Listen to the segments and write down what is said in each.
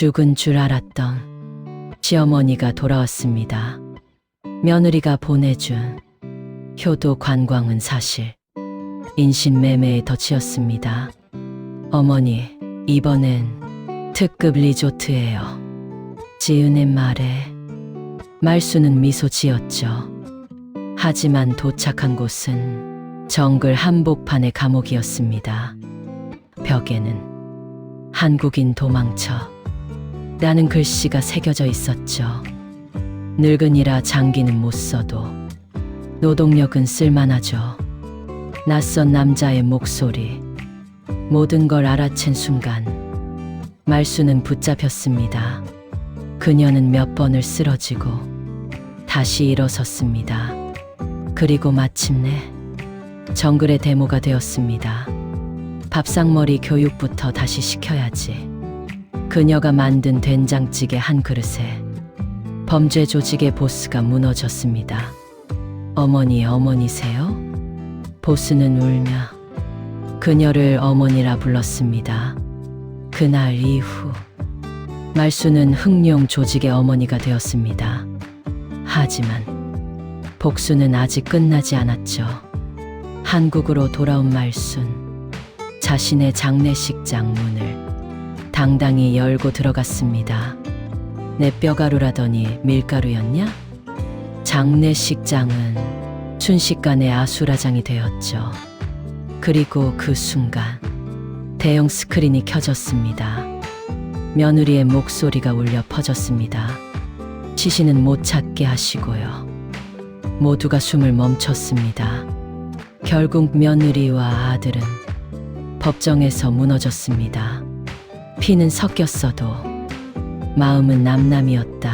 죽은 줄 알았던 시어머니가 돌아왔습니다. 며느리가 보내준 효도 관광은 사실 인신매매에 덧치였습니다. 어머니, 이번엔 특급 리조트예요. 지은의 말에 말수는 미소 지었죠. 하지만 도착한 곳은 정글 한복판의 감옥이었습니다. 벽에는 한국인 도망쳐 라는 글씨가 새겨져 있었죠. 늙은이라 장기는 못 써도 노동력은 쓸만하죠. 낯선 남자의 목소리. 모든 걸 알아챈 순간 말수는 붙잡혔습니다. 그녀는 몇 번을 쓰러지고 다시 일어섰습니다. 그리고 마침내 정글의 데모가 되었습니다. 밥상머리 교육부터 다시 시켜야지. 그녀가 만든 된장찌개 한 그릇에 범죄 조직의 보스가 무너졌습니다. 어머니, 어머니세요? 보스는 울며 그녀를 어머니라 불렀습니다. 그날 이후 말수는 흑룡 조직의 어머니가 되었습니다. 하지만 복수는 아직 끝나지 않았죠. 한국으로 돌아온 말순 자신의 장례식장 문을 당당히 열고 들어갔습니다. 내 뼈가루라더니 밀가루였냐? 장례식장은 순식간에 아수라장이 되었죠. 그리고 그 순간 대형 스크린이 켜졌습니다. 며느리의 목소리가 울려 퍼졌습니다. 시신은 못 찾게 하시고요. 모두가 숨을 멈췄습니다. 결국 며느리와 아들은 법정에서 무너졌습니다. 피는 섞였어도 마음은 남남이었다.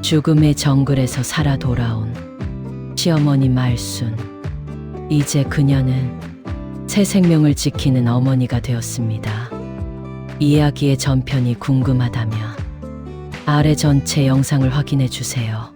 죽음의 정글에서 살아 돌아온 시어머니 말순. 이제 그녀는 새 생명을 지키는 어머니가 되었습니다. 이야기의 전편이 궁금하다면 아래 전체 영상을 확인해 주세요.